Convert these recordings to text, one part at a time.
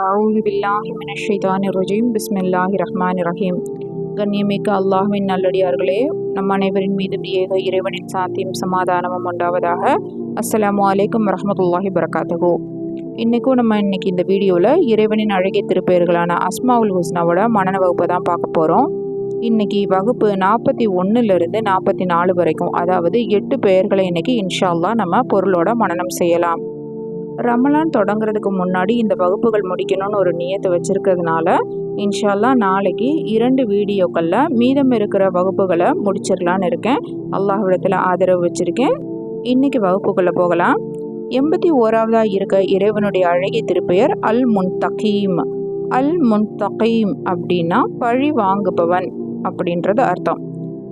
அவுது பில்லாஹி மினஷைதான் ரஜீம். பிஸ்மில்லாஹி ரஹ்மான் ரஹீம். கண்ணியமிக்க அல்லாஹுவின் நல்லடியார்களே நம் அனைவரின் மீது ஏக இறைவனின் சாத்தியம் சமாதானமும் உண்டாவதாக. அஸ்ஸலாமு அலைக்கும் வரமத்துல்லாஹி பரகாத்தகோ இன்றைக்கும் நம்ம இன்னைக்கு இந்த வீடியோவில் இறைவனின் அழகிய திருப்பெயர்களான அஸ்மாவுல் ஹுஸ்னாவோட மனன வகுப்பை தான் பார்க்க போகிறோம் இன்னைக்கு வகுப்பு நாற்பத்தி ஒன்றுலேருந்து நாற்பத்தி நாலு வரைக்கும் அதாவது எட்டு பெயர்களை இன்னைக்கு இன்ஷால்லா நம்ம பொருளோட மனனம் செய்யலாம். ரமலான் தொடங்குறதுக்கு முன்னாடி இந்த வகுப்புகள் முடிக்கணும்னு ஒரு நியத்தை வச்சுருக்கிறதுனால இன்ஷால்லா நாளைக்கு இரண்டு வீடியோக்களில் மீதம் இருக்கிற வகுப்புகளை முடிச்சிடலான்னு இருக்கேன். அல்லாஹ்விடத்தில் ஆதரவு வச்சுருக்கேன். இன்றைக்கி வகுப்புக்குள்ளே போகலாம். எண்பத்தி ஓராவதாக இருக்க இறைவனுடைய அழகிய திருப்பெயர் அல் முன் அல் முன் தகீம் அப்படின்னா பழி வாங்குபவன் அப்படின்றது அர்த்தம்.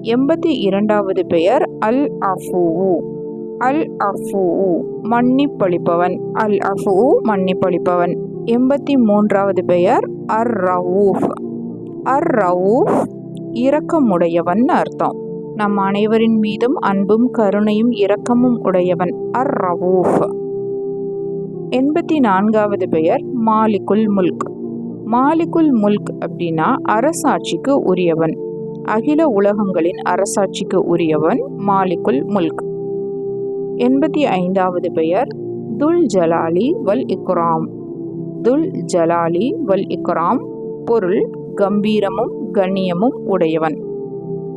எண்பத்தி இரண்டாவது பெயர் அல் அஃபூ அல் அஃபூ மன்னிப்பளிப்பவன். அல் அஃபூ மன்னிப்பளிப்பவன். எண்பத்தி மூன்றாவது பெயர் அர் ரவூஃப் அர் ரவூஃப் இரக்கமுடையவன் அர்த்தம். நம் அனைவரின் மீதும் அன்பும் கருணையும் இரக்கமும் உடையவன் அர் ரவூஃப் எண்பத்தி நான்காவது பெயர் மாலிகுல் முல்க். மாலிகுல் முல்க் அப்படின்னா அரசாட்சிக்கு உரியவன். அகில உலகங்களின் அரசாட்சிக்கு உரியவன் மாலிகுல் முல்க். எண்பத்தி ஐந்தாவது பெயர் துல் ஜலாலி வல் இக்ராம். துல் ஜலாலி வல் இக்ராம் பொருள் கம்பீரமும் கண்ணியமும் உடையவன்.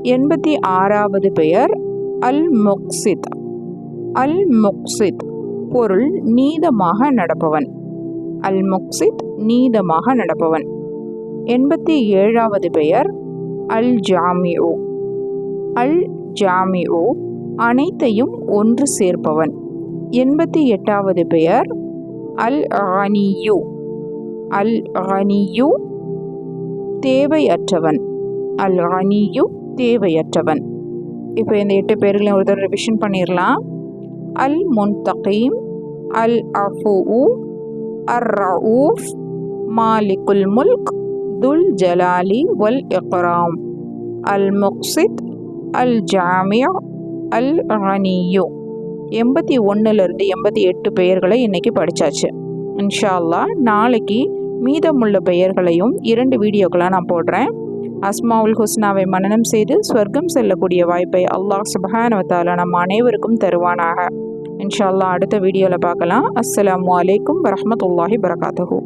எண்பத்தி ஆறாவது பெயர் அல் முக்சித். அல் முக்சித் பொருள் நீதமாக நடப்பவன். அல் முக்சித் நீதமாக நடப்பவன். எண்பத்தி ஏழாவது பெயர் அல் ஜாமியோ. அல் ஜாமியோ அனைத்தையும் ஒன்று சேர்ப்பவன். எண்பத்தி எட்டாவது பெயர் அல் ஆனியு அல் அனியு தேவையற்றவன். அல் அனியு தேவையற்றவன். இப்போ இந்த எட்டு பேர்களையும் ஒருத்தர் ரிவிஷன் பண்ணிடலாம். அல் முன்தகீம் அல் அஃபு அர் ரவுஃப் மாலிகுல் முல்க் துல் ஜலாலி வல் இக்ராம் அல் முக்சித் அல் ஜாமியா அல் அனியோ எண்பத்தி ஒன்றுலேருந்து எண்பத்தி எட்டு பெயர்களை இன்றைக்கி படித்தாச்சு இன்ஷால்லா நாளைக்கு மீதமுள்ள பெயர்களையும் இரண்டு வீடியோக்களாக நான் போடுறேன். அஸ்மாவுல் ஹுஸ்னாவை மனனம் செய்து ஸ்வர்க்கம் செல்லக்கூடிய வாய்ப்பை அல்லாஹ் சுபஹானவத்தால நம் அனைவருக்கும் தருவானாக. இன்ஷால்லா அடுத்த வீடியோவில் பார்க்கலாம். அஸ்லாம் வலைக்கம் வரமத்துல்லாஹி வரகாத்தூ